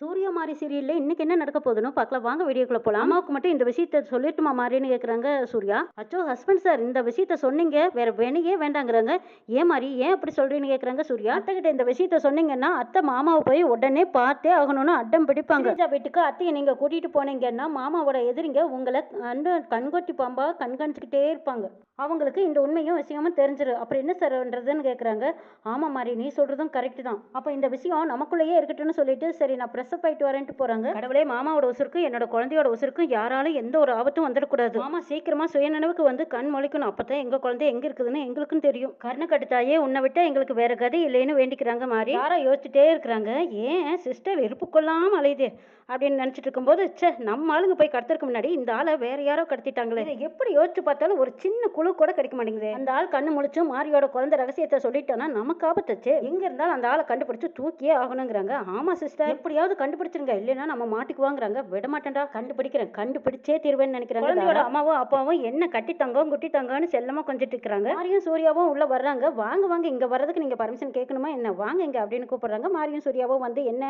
சூரியமாரி மாரி சீரியல்ல இன்னைக்கு என்ன நடக்க போகுதுன்னு பார்க்கலாம். வாங்க வீடியோக்குள்ள போலாம். அம்மாவுக்கு மட்டும் இந்த விஷயத்த சொல்லிட்டுமா மாறின்னு கேக்குறாங்க சூர்யா. அச்சோ ஹஸ்பண்ட் சார் இந்த விஷயத்த சொன்னீங்க. வேற வேணையே வேண்டாங்கிறாங்க. ஏன் மாதிரி ஏன் அப்படி சொல்கிறீன்னு கேக்குறாங்க சூர்யா. அத்தை கிட்ட இந்த விஷயத்த சொன்னீங்கன்னா அத்தை மாமாவை போய் உடனே பார்த்தே ஆகணும்னு அட்டம் பிடிப்பாங்க. ஸ்ரீஜா வீட்டுக்கு அத்தையை நீங்க கூட்டிட்டு போனீங்கன்னா மாமாவோட எதிரிங்க உங்களை கண்டு கண்கொட்டி பாம்பா கண்காணிச்சுக்கிட்டே இருப்பாங்க. அவங்களுக்கு இந்த உண்மையும் விஷயமும் தெரிஞ்சிடும் அப்புறம் என்ன சார்ன்றதுன்னு கேட்குறாங்க ஆமாம் மாதிரி நீ சொல்கிறதும் கரெக்டு தான். அப்போ இந்த விஷயம் நமக்குள்ளேயே இருக்கட்டும்னு சொல்லிட்டு சரி நான் ப்ரெஸ்ஸப் ஆயிட்டு வரேன்ட்டு போகிறாங்க கடவுளே மாமாவோட உசுருக்கும் என்னோட குழந்தையோட உசுருக்கும் யாராலும் எந்த ஒரு ஆபத்தும் வந்துடக்கூடாது. மாமா சீக்கிரமாக சுயநினைவுக்கு வந்து கண் முளைக்கணும் அப்போ தான் எங்கள் குழந்தை எங்கே இருக்குதுன்னு எங்களுக்கும் தெரியும். கருணை கட்டுத்தாயே உன்னை விட்டா எங்களுக்கு வேற கதை இல்லைன்னு வேண்டிக்கிறாங்க மாதிரி யாரோ யோசிச்சுட்டே இருக்கிறாங்க. ஏன் சிஸ்டர் வெறுப்பு கொள்ளாமல் அலையுது? அப்படின்னு நினச்சிட்டு இருக்கும்போது ச்சே நம்ம ஆளுங்க போய் கடத்துறதுக்கு முன்னாடி இந்த ஆளை வேற யாரோ கடத்திட்டாங்களே. இதை எப்படி யோசிச்சு பார்த்தாலும் ஒரு சின்ன குழு கூட கிடைக்க மாட்டேங்குது. அந்த ஆள் கண்ணு முழிச்சு மாரியோட குழந்தை ரகசியத்தை சொல்லிட்டோன்னா நமக்கு ஆபத்துச்சு எங்க இருந்தாலும் அந்த ஆளை கண்டுபிடிச்சு தூக்கியே ஆகணுங்கிறாங்க. ஆமா சிஸ்டர் எப்படியாவது கண்டுபிடிச்சிருங்க. இல்லைன்னா நம்ம மாட்டிக்குவாங்கிறாங்க. விட மாட்டேன்டா கண்டுபிடிக்கிறேன். கண்டுபிடிச்சே தீர்வேன்னு நினைக்கிறாங்க குழந்தையோட அம்மாவும் அப்பாவும் என்ன கட்டி தங்கம் குட்டி தங்கம்னு செல்லமா கொஞ்சிட்டு இருக்கிறாங்க மாரியும் சூர்யாவும் உள்ள வர்றாங்க. வாங்க வாங்க இங்க வர்றதுக்கு நீங்க பர்மிஷன் கேட்கணுமா என்ன? வாங்க இங்க அப்படின்னு கூப்பிடுறாங்க. மாரியும் சூர்யாவும் வந்து என்ன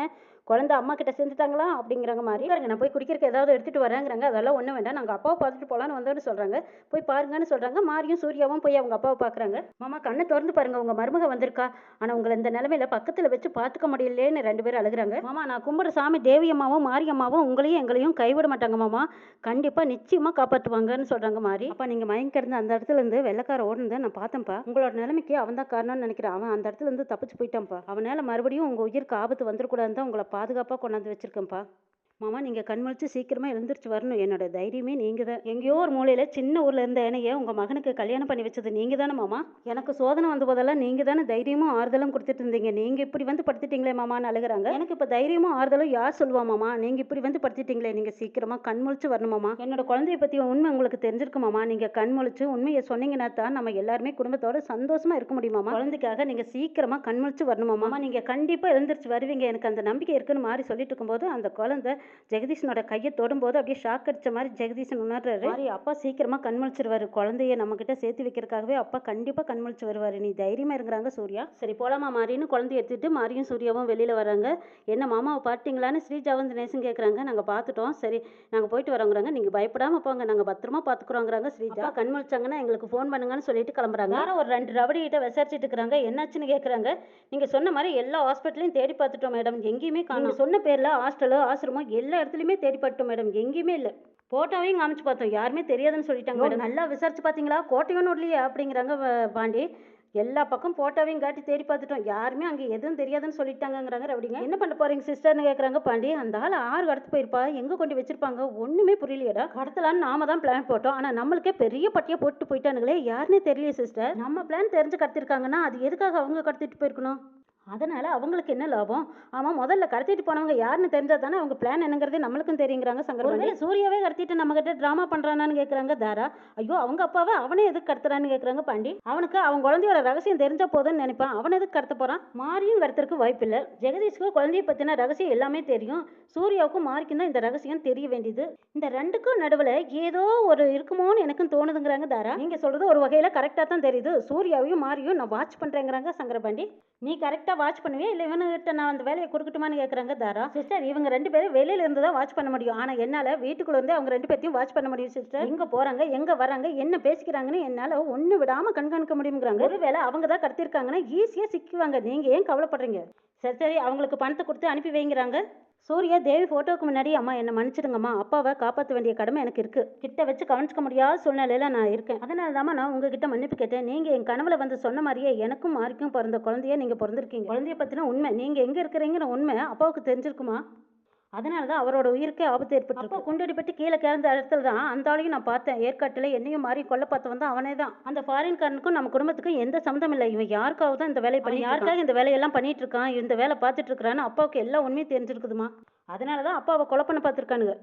குழந்தை அம்மா கிட்ட சேர்ந்துட்டாங்களா அப்படிங்கிறாங்க மாதிரி நான் போய் குடிக்கிறதுக்கு ஏதாவது எடுத்துட்டு வரேங்கிறாங்க. அதெல்லாம் ஒன்றும் வேண்டாம். நாங்கள் அப்பாவை பார்த்துட்டு போகலான்னு வந்தோன்னு சொல்றாங்க. போய் பாருங்கன்னு சொல்றாங்க. மாரியும் சூர்யாவும் போய் அவங்க அப்பாவை பார்க்குறாங்க. மாமா கண்ணை திறந்து பாருங்க. உங்க மருமக வந்திருக்கா. ஆனா உங்களை இந்த நிலைமையில பக்கத்துல வச்சு பார்த்துக்க முடியலேன்னு ரெண்டு பேரும் அழுகுறாங்க. மாமா நான் கும்பிட்ற சாமி தேவியம்மாவும் மாரியம்மாவும் உங்களையும் எங்களையும் கைவிட மாட்டாங்க மாமா. நிச்சயமாக காப்பாற்றுவாங்கன்னு சொல்கிறாங்க மாதிரி அப்போ நீங்கள் மயங்க அந்த இடத்துலேருந்து வெள்ளக்கார ஓடுனதை நான் பார்த்தேன்ப்பா. உங்களோட நிலைமைக்கு அவன் தான் காரணம்னு நினைக்கிறேன். அவன் அந்த இடத்துல இருந்து தப்பிச்சு போயிட்டான்ப்பா. அவனால் மறுபடியும் உங்கள் உயிருக்கு ஆபத்து வந்துடக்கூடாதுன்னு தான் உங்களை பாதுகாப்பாக கொண்டாந்து வச்சிருக்கேன்ப்பா. மாமா நீங்கள் கண் முழிச்சு சீக்கிரமாக எழுந்திரிச்சு வரணும். என்னோட தைரியமே நீங்கள் தான் எங்கேயோ ஒரு மூலையில் சின்ன ஊரில் இருந்த என்னைய உங்கள் மகனுக்கு கல்யாணம் பண்ணி வச்சது நீங்கள் தானே மாமா? எனக்கு சோதனை வந்த போதெல்லாம் நீங்கள் தானே தைரியமும் ஆறுதலும் கொடுத்துட்டு இருந்தீங்க. நீங்கள் இப்படி வந்து படுத்துட்டீங்களே மாமான்னு அழுகுறாங்க. எனக்கு இப்போ தைரியமும் ஆறுதலும் யார் சொல்லுவா மாமா? நீங்கள் இப்படி வந்து படுத்துட்டீங்களே. நீங்கள் சீக்கிரமாக கண் முழிச்சு வரணும் என்னோட குழந்தைய பற்றி உண்மை உங்களுக்கு தெரிஞ்சிருக்குமாமா நீங்கள் கண் முழிச்சு உண்மையை சொன்னீங்கன்னா தான் நம்ம எல்லாருமே குடும்பத்தோட சந்தோஷமாக இருக்க முடியுமாமா குழந்தைக்காக நீங்கள் சீக்கிரமாக கண் முழிச்சு வரணும் மாமா. நீங்கள் கண்டிப்பாக எழுந்திரிச்சு வருவீங்க. எனக்கு அந்த நம்பிக்கை இருக்குன்னு மாதிரி சொல்லிட்டு இருக்கும்போது அந்த குழந்தை ஜெகதீஷனோட கையை தொடும்போது அப்படியே ஷாக் அடிச்ச மாதிரி ஜெகதீஷன் உணர்றாரு. மாதிரி அப்பா சீக்கிரமா கண்முழிச்சிருவாரு. குழந்தைய நம்ம கிட்ட சேர்த்து வைக்கிறதுக்காகவே அப்பா கண்டிப்பா கண்முழிச்சு வருவாரு நீ தைரியமா இருக்கிறாங்க சூர்யா. சரி போலாமா மாறின்னு குழந்தைய எடுத்துட்டு மாரியும் சூர்யாவும் வெளியில வராங்க. என்ன மாமாவை பார்த்தீங்களான்னு ஸ்ரீஜா வந்து நேசம் கேட்குறாங்க நாங்க பார்த்துட்டோம் சரி நாங்க போயிட்டு வரோங்கிறாங்க. நீங்க பயப்படாம போங்க. நாங்க பத்திரமா பாத்துக்கிறோங்கிறாங்க ஸ்ரீஜா. கண் முழிச்சாங்கன்னா எங்களுக்கு ஃபோன் பண்ணுங்கன்னு சொல்லிட்டு கிளம்புறாங்க. யாரோ ஒரு ரெண்டு ரவடி கிட்ட விசாரிச்சுட்டு இருக்கிறாங்க என்னாச்சுன்னு கேட்குறாங்க நீங்க சொன்ன மாதிரி எல்லா ஹாஸ்பிட்டலையும் தேடி பார்த்துட்டோம் மேடம் எங்கேயுமே காணும். சொன்ன பேர்ல ஹாஸ்டலோ ஆசிரமோ எல்லா இடத்துலையுமே தேடி பார்த்தோம் மேடம். எங்கேயுமே இல்லை. போட்டோவையும் காமிச்சு பார்த்தோம். யாருமே தெரியாதுன்னு சொல்லிட்டாங்க மேடம். நல்லா விசாரிச்சு பார்த்தீங்களா? கோட்டையும் இல்லையா அப்படிங்கிறாங்க பாண்டி. எல்லா பக்கம் போட்டோவையும் காட்டி தேடி பார்த்துட்டோம். யாருமே அங்கே எதுவும் தெரியாதுன்னு சொல்லிட்டாங்கங்கிறாங்க அப்படிங்க என்ன பண்ண போறீங்க சிஸ்டர்னு கேட்குறாங்க பாண்டி. அந்த ஆள் ஆறு கடத்து போயிருப்பா. எங்கே கொண்டு வச்சிருப்பாங்க? ஒன்றுமே புரியலையடா. கடத்தலான்னு நாம தான் பிளான் போட்டோம். ஆனால் நம்மளுக்கே பெரிய பட்டியை போட்டு போயிட்டானுங்களே. யாருன்னே தெரியல சிஸ்டர். நம்ம பிளான் தெரிஞ்சு கடத்திருக்காங்கன்னா அது எதுக்காக அவங்க கடத்திட்டு போயிருக்கணும்? அதனால் அவங்களுக்கு என்ன லாபம்? ஆமாம் முதல்ல கடத்திட்டு போனவங்க யாருன்னு தெரிஞ்சா தானே அவங்க பிளான் என்னங்கிறதே நம்மளுக்கும் தெரியுங்கிறாங்க சங்கர் சூர்யாவே கடத்திட்டு நம்மகிட்ட ட்ராமா பண்ணுறானான்னு கேட்குறாங்க தாரா. ஐயோ அவங்க அப்பாவை அவனே எதுக்கு கடத்துறான்னு கேட்குறாங்க பாண்டி. அவனுக்கு அவன் குழந்தையோட ரகசியம் தெரிஞ்ச போதும்னு நினைப்பான். அவன் எதுக்கு கடத்த போகிறான் மாரியும் கடத்துறதுக்கு வாய்ப்பு இல்லை. ஜெகதீஷ்க்கு குழந்தைய பற்றின ரகசியம் எல்லாமே தெரியும். சூர்யாவுக்கும் மாரிக்கும் தான் இந்த ரகசியம் தெரிய வேண்டியது. இந்த ரெண்டுக்கும் நடுவில் ஏதோ ஒரு இருக்குமோன்னு எனக்கும் தோணுதுங்கிறாங்க தாரா. நீங்கள் சொல்கிறது ஒரு வகையில் கரெக்டாக தான் தெரியுது. சூர்யாவையும் மாரியும் நான் வாட்ச் பண்ணுறேங்கிறாங்க சங்கரபாண்டி. நீ கரெக்டாக வாட்ச் பண்ணுவியா? இல்லை இவனுக்கிட்ட நான் அந்த வேலையை கொடுக்கட்டுமான்னு கேட்குறாங்க தாரா. சிஸ்டர் இவங்க ரெண்டு பேரும் வெளியில இருந்து தான் வாட்ச் பண்ண முடியும். ஆனால் என்னால் வீட்டுக்குள்ள வந்து அவங்க ரெண்டு பேர்த்தையும் வாட்ச் பண்ண முடியும் சிஸ்டர் எங்கே போகிறாங்க எங்கே வராங்க? என்ன பேசிக்கிறாங்கன்னு என்னால் ஒன்று விடாமல் கண்காணிக்க முடியுங்கிறாங்க ஒருவேளை அவங்க தான் கடத்திருக்காங்கன்னா ஈஸியாக சிக்குவாங்க. நீங்கள் ஏன் கவலைப்படுறீங்க? சரி சரி அவங்களுக்கு பணத்தை கொடுத்து அனுப்பி வைங்கிறாங்க. சூர்யா தேவி ஃபோட்டோவுக்கு முன்னாடி அம்மா என்னை மன்னிச்சிடுங்கம்மா. அப்பாவை காப்பாற்ற வேண்டிய கடமை எனக்கு இருக்கு. கிட்ட வச்சு கவனிச்சுக்க முடியாத சூழ்நிலையில நான் இருக்கேன். அதனால தாம்மா நான் உங்ககிட்ட மன்னிப்பு கேட்டேன். நீங்க என் கனவுல வந்து சொன்ன மாதிரியே எனக்கும் மாறிக்கும் பிறந்த குழந்தைய நீங்க பிறந்திருக்கீங்க. குழந்தைய பத்தின உண்மை. நீங்க எங்க இருக்கிறீங்கிற உண்மை அப்பாவுக்கு தெரிஞ்சிருக்குமா? அதனால தான் அவரோட உயிருக்கே ஆபத்து ஏற்பட்டு அப்போ குண்டடிப்பட்டு கீழே கிடந்த இடத்துல தான் அந்த ஆளையும் நான் பார்த்தேன். ஏற்காட்டில் என்னையும் மாறி கொல்ல பார்த்தவன் தான் அவனே தான். அந்த ஃபாரின்காரனுக்கும் நம்ம குடும்பத்துக்கும் எந்த சம்மந்தம் இல்லை. இவன் யாருக்காக தான் இந்த வேலையை பண்ணி யாருக்காக இந்த வேலையெல்லாம் பண்ணிட்டு இருக்கான்? இந்த வேலை பார்த்துட்டு இருக்கிறான்னு அப்பாவுக்கு எல்லா உண்மையும் தெரிஞ்சிருக்குதுமா. அதனால தான் அப்பாவை கொலை பண்ண பார்த்துருக்கானுங்க.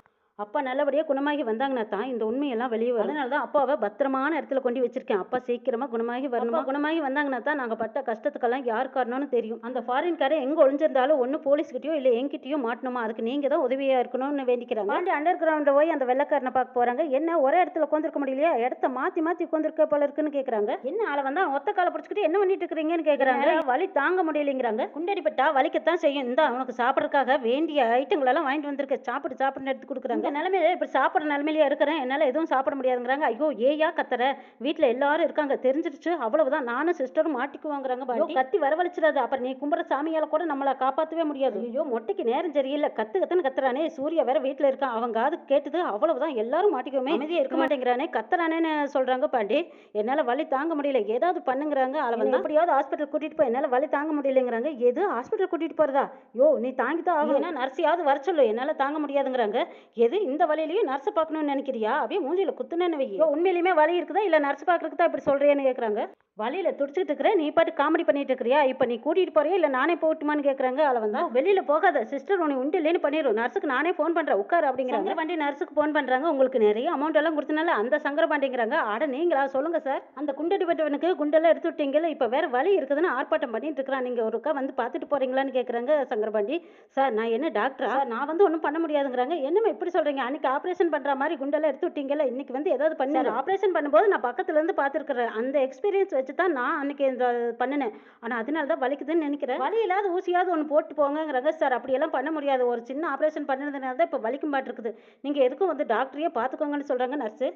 அப்பா நல்லபடியாக குணமாகி வந்தாங்கன்னா தான் இந்த உண்மையெல்லாம் வெளியே வரும். அதனால தான் அப்பாவை பத்திரமான இடத்துல கொண்டு வச்சிருக்கேன். அப்பா சீக்கிரமாக குணமாகி வரணும்? குணமாகி வந்தாங்கன்னா தான் நாங்கள் பட்ட கஷ்டத்துக்கெல்லாம் யார் காரணம்னு தெரியும். அந்த ஃபாரின்காரன் எங்கே ஒளிஞ்சிருந்தாலும் ஒன்று போலீஸ்கிட்டயோ இல்லை என்கிட்டயோ மாட்டணுமா? அதுக்கு நீங்கள் தான் உதவியாக இருக்கணும்னு வேண்டிக்கிறாங்க. பாண்டி அண்டர் கிரவுண்டில் போய் அந்த வெள்ளக்காரனை பார்க்க போகிறாங்க என்ன ஒரே இடத்துல உட்காந்துருக்க முடியலையா? இடத்த மாற்றி மாற்றி உட்காந்துருக்க போல இருக்குன்னு கேட்குறாங்க என்ன ஆளை வந்தா ஒத்த காலை பிடிச்சிக்கிட்டு என்ன பண்ணிட்டு இருக்கிறீங்கன்னு கேட்குறாங்க வலி தாங்க முடியலைங்கிறாங்க. குண்டடிப்பட்டா வலிக்கத்தான் செய்யும். இந்த உனக்கு சாப்பிட்றதுக்காக வேண்டிய ஐட்டங்கள் எல்லாம் வாங்கிட்டு வந்திருக்க. சாப்பிட்டு சாப்பிடுன்னு எடுத்து கொடுக்குறாங்க. இந்த நிலைமையில இப்படி சாப்பிட்ற நிலைமையில இருக்கிறேன். என்னால் எதுவும் சாப்பிட முடியாதுங்கிறாங்க. ஐயோ ஏயா கத்துற? வீட்டில் எல்லாரும் இருக்காங்க. தெரிஞ்சிருச்சு. அவ்வளவுதான். நானும் சிஸ்டரும் மாட்டிக்குவாங்கிறாங்க. பாட்டி கத்தி வரவழைச்சிடாது. அப்புறம் நீ கும்புற சாமியால கூட நம்மளை காப்பாற்றவே முடியாது. ஐயோ. மொட்டைக்கு நேரம் சரியில்லை. கத்து கத்துன்னு கத்துறானே. சூர்யா வேற வீட்டில் இருக்கான் அவங்க காது கேட்டது அவ்வளவுதான். எல்லாரும் மாட்டிக்குவோமே. அமைதியா இருக்க மாட்டேங்கிறானே. கத்துறானேன்னு சொல்றாங்க. பாண்டி என்னால் வலி தாங்க முடியல. ஏதாவது பண்ணுங்கிறாங்க. வந்து. எப்படியாவது ஹாஸ்பிட்டல் கூட்டிட்டு போய் என்னால் வலி தாங்க முடியலைங்கிறாங்க. எது? ஹாஸ்பிட்டல் கூட்டிட்டு போறதா? யோ நீ தாங்கி தான் ஆகணும் ஏன்னா நர்ஸையாவது வர சொல்லு. என்னால் தாங்க முடியாதுங்கிறாங்க. எது இந்த வலியிலையும் நர்ஸ் பார்க்கணும்னு நினைக்கிறியா? அப்படியே மூஞ்சில குத்துனேன்னு வை உண்மையிலுமே வலி இருக்குதா? இல்லை நர்ஸ் பார்க்கறதுக்கு தான் இப்படி சொல்றேன்னு கேட்குறாங்க வழியில துடிச்சிட்டு இருக்கிற நீ பாட்டு காமெடி பண்ணிட்டு இருக்கிறியா? இப்போ நீ கூட்டிட்டு போறியா? இல்லை நானே போகட்டுமான்னு கேட்குறாங்க அவளை வந்தா? வெளியில போகாத. சிஸ்டர் உன்னை உண்டு இல்லைன்னு பண்ணிடும் நர்ஸுக்கு நானே ஃபோன் பண்றேன். உட்காரு அப்படிங்கிறாங்க. பாண்டி நர்ஸுக்கு ஃபோன் பண்றாங்க. உங்களுக்கு நிறைய அமௌண்ட் எல்லாம் கொடுத்தனால அந்த சங்கர பாண்டிங்கிறாங்க அட நீங்களா? சொல்லுங்க சார் அந்த குண்டடி பட்டவனுக்கு குண்டெல்லாம் எடுத்து விட்டீங்கல்ல இப்போ வேற வழி இருக்குதுன்னு ஆர்ப்பாட்டம் பண்ணிட்டு இருக்கிறான். நீங்க ஒருக்கா வந்து பார்த்துட்டு போறீங்களான்னு கேட்குறாங்க சங்கரபாண்டி. சார் நான் என்ன டாக்டரா நான் வந்து ஒன்றும் பண்ண முடியாதுங்கிறாங்க. என்னம்மா இப்படி சொல்றீங்க? அன்னைக்கு ஆப்ரேஷன் பண்ற மாதிரி குண்டெல்லாம் எடுத்து விட்டீங்கல்ல இன்னைக்கு வந்து ஏதாவது பண்ணி ஆப்ரேஷன் பண்ணும்போது நான் பக்கத்துல இருந்து பார்த்துருக்கிறேன். அந்த எக்ஸ்பீரியன்ஸ் வச்சு தான் நான் அன்னைக்கு இந்த பண்ணினேன். ஆனால் அதனால தான் வலிக்குதுன்னு நினைக்கிறேன். வலி இல்லாத ஊசியாவது ஒன்று போட்டு போங்கிறாங்க சார். அப்படியெல்லாம் பண்ண முடியாது. ஒரு சின்ன ஆப்ரேஷன் பண்ணதுனால தான் இப்போ வலிக்கும் பாட்டு இருக்குது நீங்க எதுக்கும் வந்து டாக்டரையே பார்த்துக்கோங்கன்னு சொல்றாங்க நர்ஸு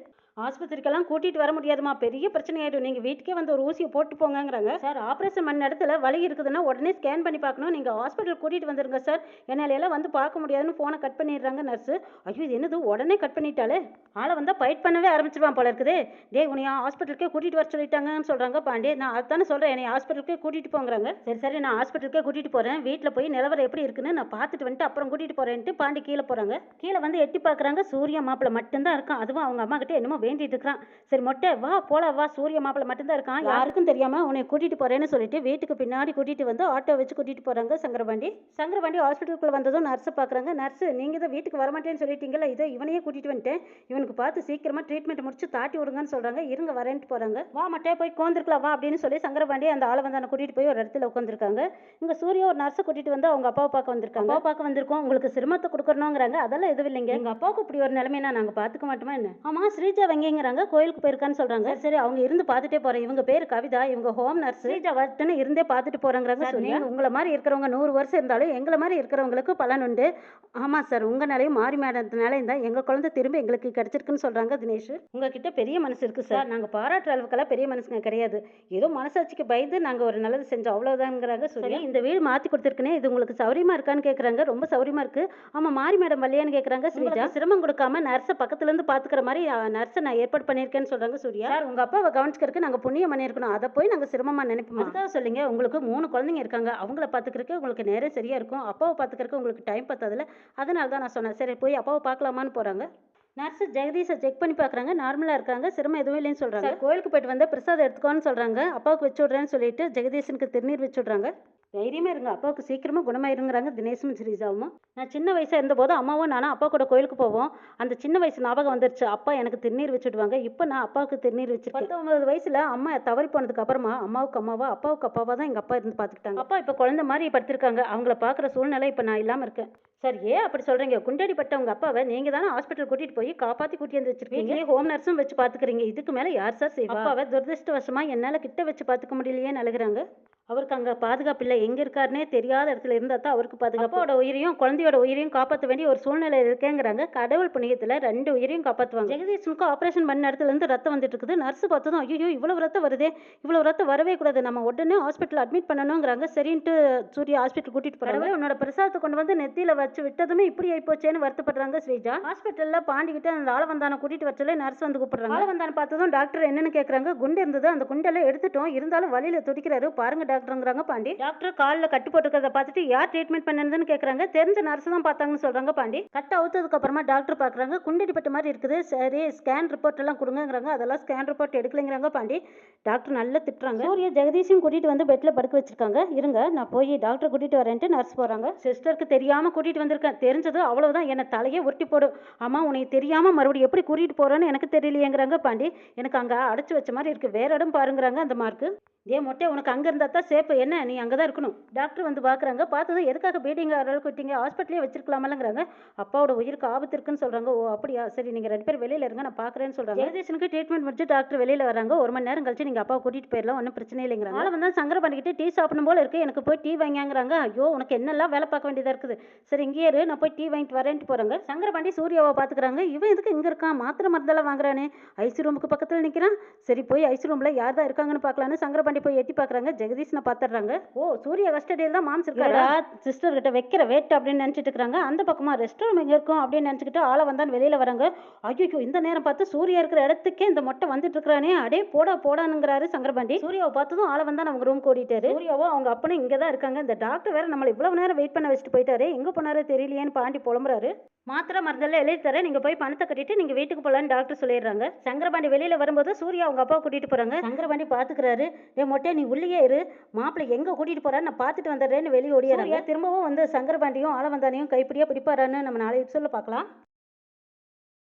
ஆஸ்பத்திரிக்கெல்லாம் கூட்டிகிட்டு வர முடியாதுமா பெரிய பிரச்சனை ஆகிடும் நீங்கள் வீட்டுக்கே வந்து ஒரு ஊசியை போட்டு போங்கங்கிறாங்க. சார் ஆப்ரேஷன் பண்ண இடத்துல வலி இருக்குதுன்னா உடனே ஸ்கேன் பண்ணி பார்க்கணும். நீங்கள் ஹாஸ்பிட்டல் கூட்டிகிட்டு வந்துருங்க சார். என்னால் எல்லாம் வந்து பார்க்க முடியாதுன்னு ஃபோனை கட் பண்ணிடுறாங்க நர்ஸு ஐயோ இது என்னது? உடனே கட் பண்ணிட்டாலே ஆளை வந்தால் ஃபைட் பண்ணவே ஆரம்பிச்சிருவான் போல இருக்குது. டே உன்னைய ஹாஸ்பிட்டலுக்கே கூட்டிகிட்டு வர சொல்லிட்டாங்கன்னு சொல்கிறாங்க பாண்டே நான் அதுதானே சொல்கிறேன் என்னை ஹாஸ்பிட்டலுக்கே கூட்டிகிட்டு போங்கிறாங்க. சரி சரி நான் ஹாஸ்பிட்டலுக்கே கூட்டிகிட்டு போகிறேன் வீட்டில் போய் நிலவரம் எப்படி இருக்குன்னு நான் பார்த்துட்டு வந்துட்டு அப்புறம் கூட்டிகிட்டு போகிறேன்ட்டு பாண்டி கீழே போகிறாங்க கீழே வந்து எட்டி பார்க்குறாங்க. சூரிய மாப்பிள்ளை மட்டும்தான் இருக்கான். அதுவும் அவங்க அம்மா கிட்டே என்னமோ வேண்டிட்டு இருக்கிறான் சரி மொட்டை வா போலாம் வா. சூரிய மாப்பிள்ளை மட்டும்தான் இருக்கான். யாருக்கும் தெரியாம உன்னை கூட்டிட்டு போறேன்னு சொல்லிட்டு வீட்டுக்கு பின்னாடி கூட்டிட்டு வந்து ஆட்டோ வச்சு கூட்டிட்டு போறாங்க சங்கரபாண்டி. சங்கரபாண்டி ஹாஸ்பிட்டலுக்குள்ள வந்ததும் நர்ஸ் பாக்குறாங்க. நர்ஸ் நீங்க தான் வீட்டுக்கு வரமாட்டேன்னு சொல்லிட்டீங்கல்ல இதோ இவனையே கூட்டிட்டு வந்துட்டேன். இவனுக்கு பார்த்து சீக்கிரமா ட்ரீட்மெண்ட் முடிச்சு தாட்டி விடுங்கன்னு சொல்றாங்க. இருங்க வரேன்ட்டு போறாங்க. வா மட்டே போய் கோந்திருக்கலாம் வா அப்படின்னு சொல்லி சங்கரபாண்டி அந்த ஆளை வந்து கூட்டிட்டு போய் ஒரு இடத்துல உட்காந்துருக்காங்க இங்க சூர்யா ஒரு நர்ஸை கூட்டிட்டு வந்து அவங்க அப்பாவை பார்க்க வந்திருக்காங்க. அப்பா பார்க்க வந்திருக்கோம். உங்களுக்கு சிரமத்தை கொடுக்கணுங்கிறாங்க. அதெல்லாம் எதுவும் இல்லைங்க. எங்க அப்பாவுக்கு இப்படி ஒரு நிலைமைனா நாங்க பாத்துக்க மாட்டோமா என்ன? ஆமா ஸ்ரீஜா வெங்கிறாங்க கோயிலுக்கு போயிருக்கான்னு சொல்றாங்க. சரி, அவங்க இருந்து பார்த்துட்டே போறேன். இவங்க பேர் கவிதா இவங்க ஹோம் நர்ஸ் ஸ்ரீஜா வரட்டுன்னு இருந்தே பார்த்துட்டு போறாங்கிறாங்க நீங்க உங்களை மாதிரி இருக்கிறவங்க நூறு வருஷம் இருந்தாலும் எங்களை மாதிரி இருக்கிறவங்களுக்கு பலன் உண்டு. ஆமா சார் உங்க நிலையும் மாறி மேடத்தினால இருந்தா எங்க குழந்தை திரும்ப எங்களுக்கு கிடைச்சிருக்குன்னு சொல்றாங்க தினேஷ். உங்ககிட்ட பெரிய மனசு இருக்கு சார். நாங்க பாராட்டுற அளவுக்கெல்லாம் பெரிய மனசுங்க கிடையாது. ஏதோ மனசாட்சிக்கு பயந்து நாங்க ஒரு நல்லது செஞ்சோம். அவ்வளவுதாங்கிறாங்க சரி இந்த வீடு மாத்தி கொடுத்துருக்கனே இது உங்களுக்கு சௌரியமா இருக்கான்னு கேக்குறாங்க. ரொம்ப சௌரியமா இருக்கு. ஆமா மாறி மேடம் வரலையான்னு கேக்குறாங்க ஸ்ரீஜா சிரமம் கொடுக்காம நர்ஸை பக்கத்துல இருந்து பாத்துக்கிற மாதிரி நர்ஸை நான் ஏற்பாடு பண்ணியிருக்கேன்னு சொல்றாங்க சூர்யா. சார் உங்க அப்பாவை கவனிச்சுக்கிறதுக்கு நாங்க புண்ணியம் பண்ணியிருக்கணும் அதை போய் நாங்க சிரமமா நினைப்போம்? அதுக்காக சொல்லுங்க உங்களுக்கு மூணு குழந்தைங்க இருக்காங்க. அவங்கள பாத்துக்கிறதுக்கு உங்களுக்கு நேரம் சரியா இருக்கும். அப்பாவை பாத்துக்கிறதுக்கு உங்களுக்கு டைம் பத்தாதுல அதனால தான் நான் சொன்னேன். சரி போய் அப்பாவை பார்க்கலாமான்னு போறாங்க. நர்ஸு ஜெகதீஷை செக் பண்ணி பார்க்குறாங்க. நார்மலாக இருக்காங்க. சிரமம் எதுவும் இல்லைன்னு சொல்கிறாங்க கோயிலுக்கு போயிட்டு வந்து பிரசாதம் எடுத்துக்கோன்னு சொல்கிறாங்க அப்பாவுக்கு வச்சு விட்றேன்னு சொல்லிட்டு ஜெகதீஷனுக்கு திருநீர் வச்சு விட்றாங்க. தைரியமாக இருங்க. அப்பாவுக்கு சீக்கிரமாக குணமாயிருங்கிறாங்க தினேஷும் ஸ்ரீஜாவும். நான் சின்ன வயசாக இருந்தபோது அம்மாவும் நானும் அப்பா கூட கோயிலுக்கு போவோம். அந்த சின்ன வயசு ஞாபகம் வந்துருச்சு. அப்பா எனக்கு திருநீர் வச்சுடுவாங்க. இப்போ நான் அப்பாவுக்கு திருநீர் வச்சிருக்கேன் பத்தொன்பது வயசுல அம்மா தவறி போனதுக்கு அப்புறமா அம்மாவுக்கு அம்மாவா அப்பாவுக்கு அப்பாவா தான் எங்கள் அப்பா இருந்து பார்த்துக்கிட்டாங்க அப்பா இப்போ குழந்தை மாதிரி படுத்திருக்காங்க. அவங்கள பார்க்குற சூழ்நிலை இப்போ நான் இல்லாமல் இருக்கேன். சார் ஏன் அப்படி சொல்றீங்க? குண்டடிப்பட்ட உங்க அப்பாவை நீங்க தானே ஹாஸ்பிட்டல் கூட்டிட்டு போய் காப்பாத்தி கூட்டி வந்து வச்சிருக்கீங்க? ஹோம் நர்ஸும் வச்சு பாத்துக்கிறீங்க. இதுக்கு மேல யார் சார் செய்வா? அப்பாவை துரதிருஷ்டவசமா என்னால கிட்ட வச்சு பாத்துக்க முடியலையேன்னு அழுகுறாங்க. அவருக்கு அங்க பாதுகாப்பு இல்லை. எங்க இருக்காருனே தெரியாத இடத்துல இருந்தா தான் அவருக்கு பாதுகாப்பு. அப்பாவோட உயிரையும் குழந்தையோட உயிரையும் காப்பாற்ற வேண்டிய ஒரு சூழ்நிலை இருக்கேங்கிறாங்க. கடவுள் புண்ணியத்துல ரெண்டு உயிரையும் காப்பாத்துவாங்க. ஜெகதீஷனுக்கு ஆபரேஷன் பண்ண இடத்துல இருந்து ரத்தம் வந்துட்டு இருக்குது. நர்ஸ் பார்த்ததும் ஐயோ இவ்வளவு ரத்தம் வருதே. இவ்வளவு ரத்தம் வரவே கூடாது. நம்ம உடனே ஹாஸ்பிட்டல் அட்மிட் பண்ணணுங்கிறாங்க சரின்ட்டு சூர்யா ஹாஸ்பிட்டல் கூட்டிட்டு போறாங்க. உன்னோட பிரசாதத்தை கொண்டு வந்து நெத்தியில வச்சு விட்டதுமே இப்படி ஆயிப்போச்சேன்னு வருத்தப்படுறாங்க ஸ்ரீஜா. ஹாஸ்பிட்டல்ல பாண்டிக்கிட்ட அந்த ஆளவந்தான கூட்டிட்டு வர சொல்லி நர்ஸ் வந்து கூப்பிடுறாங்க. ஆளவந்தான பார்த்ததும் டாக்டர் என்னன்னு கேக்குறாங்க. குண்டு இருந்தது. அந்த குண்டெல்லாம் எடுத்துட்டோம். இருந்தாலும் வலியில துடிக்கிறாரு. பாருங்க டாக்டர் டாக்டருங்கிறாங்க பாண்டி. டாக்டர் காலில் கட்டு போட்டுக்கிறத பார்த்துட்டு யார் ட்ரீட்மெண்ட் பண்ணதுன்னு கேட்குறாங்க தெரிஞ்ச நர்ஸ் தான் பார்த்தாங்கன்னு சொல்கிறாங்க பாண்டி. கட்டை அவுத்ததுக்கு அப்புறமா டாக்டர் பார்க்குறாங்க. குண்டடிப்பட்ட மாதிரி இருக்குது. சரி ஸ்கேன் ரிப்போர்ட் எல்லாம் கொடுங்கங்கிறாங்க. அதெல்லாம் ஸ்கேன் ரிப்போர்ட் எடுக்கலைங்கிறாங்க பாண்டி. டாக்டர் நல்லா திட்டுறாங்க. சூரிய ஜெகதீஷும் கூட்டிட்டு வந்து பெட்டில் படுக்க வச்சிருக்காங்க. இருங்க நான் போய் டாக்டர் கூட்டிட்டு வரேன்ட்டு நர்ஸ் போகிறாங்க சிஸ்டருக்கு தெரியாமல் கூட்டிட்டு வந்திருக்கேன். தெரிஞ்சது அவ்வளோதான் என்னை தலையே உருட்டி போடும் அம்மா உனக்கு தெரியாமல் மறுபடியும் எப்படி கூட்டிட்டு போகிறேன்னு எனக்கு தெரியலையேங்கிறாங்க பாண்டி. எனக்கு அங்கே அடைச்சு வச்ச மாதிரி இருக்கு. வேற இடம் பாருங்கிறாங்க அந்த மார்க்கு இதே மொட்டை உனக்கு அங்கே இருந்தால் தான் சேஃப் என்ன? நீ அங்கே தான் இருக்கணும். டாக்டர் வந்து பார்க்குறாங்க பார்த்ததும் எதுக்காக பீடிங் அளவுக்கு விட்டீங்க ஹாஸ்பிட்டலே வச்சிருக்கலாமலங்கிறாங்க அப்பாவோட உயிருக்கு ஆபத்து இருக்குன்னு சொல்கிறாங்க ஓ அப்படியா? சரி நீங்கள் ரெண்டு பேரும் வெளியில் இருங்க. நான் பார்க்குறேன்னு சொல்கிறாங்க ஜெகதீஷனுக்கு ட்ரீட்மெண்ட் முடிச்சு டாக்டர் வெளியில் வராங்க. ஒரு மணி நேரம் கழிச்சு நீங்கள் அப்பாவை கூட்டிகிட்டு போயிடலாம். ஒன்றும் பிரச்சனை இல்லைங்கிறாங்க. ஆளை வந்து சங்கர பண்ணிக்கிட்டு டீ சாப்பிடும் போல இருக்குது எனக்கு போய் டீ வாங்கிங்கிறாங்க ஐயோ உனக்கு என்னெல்லாம் வேலை பார்க்க வேண்டியதாக இருக்குது? சரி இங்கேயே இரு. நான் போய் டீ வாங்கிட்டு வரேன்ட்டு போகிறாங்க சங்கர பாண்டி சூர்யாவை பார்த்துக்கிறாங்க இவன் எதுக்கு இங்கே இருக்கான்? மாத்திரை மருந்தெல்லாம் வாங்குறானே. ஐசி ரூமுக்கு பக்கத்தில் நிற்கிறான் சரி போய் ஐசி ரூமில் யார் தான் இருக்காங்கன்னு பார்க்கலான்னு சங்கரபாண்டி போய் எட்டி பார்க்குறாங்க ஜெகதீஷ்னை பார்த்துடுறாங்க ஓ சூரிய கஸ்டடியில் தான் மாம்ஸ் இருக்காரா? சிஸ்டர் கிட்ட வைக்கிற வேட் அப்படின்னு நினச்சிட்டு இருக்காங்க அந்த பக்கமாக ரெஸ்ட் ரூம் எங்கே இருக்கும் அப்படின்னு நினச்சிக்கிட்டு ஆளை வந்தான் வெளியில் வராங்க. ஐயோ இந்த நேரம் பார்த்து சூர்யா இருக்கிற இடத்துக்கே இந்த மொட்டை வந்துட்டு இருக்கிறானே. அடே போடா போடானுங்கிறாரு சங்கரபாண்டி. சூர்யாவை பார்த்ததும் ஆளை வந்தான் அவங்க ரூம் ஓடிட்டாரு. சூர்யாவோ அவங்க அப்பனும் இங்கே தான் இருக்காங்க. இந்த டாக்டர் வேற நம்மளை இவ்வளவு நேரம் வெயிட் பண்ண வச்சுட்டு போயிட்டாரு. எங்கே போனாரு தெரியலையேன்னு பாண்டி புலம்புறாரு. மாத்திரை மருந்தெல்லாம் எழுதி தரேன். நீங்கள் போய் பணத்தை கட்டிட்டு நீங்கள் வீட்டுக்கு போகலான்னு டாக்டர் சொல்லிடுறாங்க. சங்கரபாண்டி வெளியில் வரும்போது சூர்யா அவங்க அப்பா கூட்டிகிட்டு போகிறாங்க சங்கரபாண்டி பார்த்துக்கிறாரு என் மொட்டை நீ உள்ளேயே இரு. மாப்பிள்ளை எங்கே கூட்டிகிட்டு போறான்னு நான் பார்த்துட்டு வந்துடுறேன்னு வெளியே ஓடியாங்க திரும்பவும் வந்து சங்கரபாண்டியும் ஆளவந்தானையும் கைப்பிடியாக பிடிப்பாரான்னு நம்ம நாளைக்கு சொல்ல பார்க்கலாம்.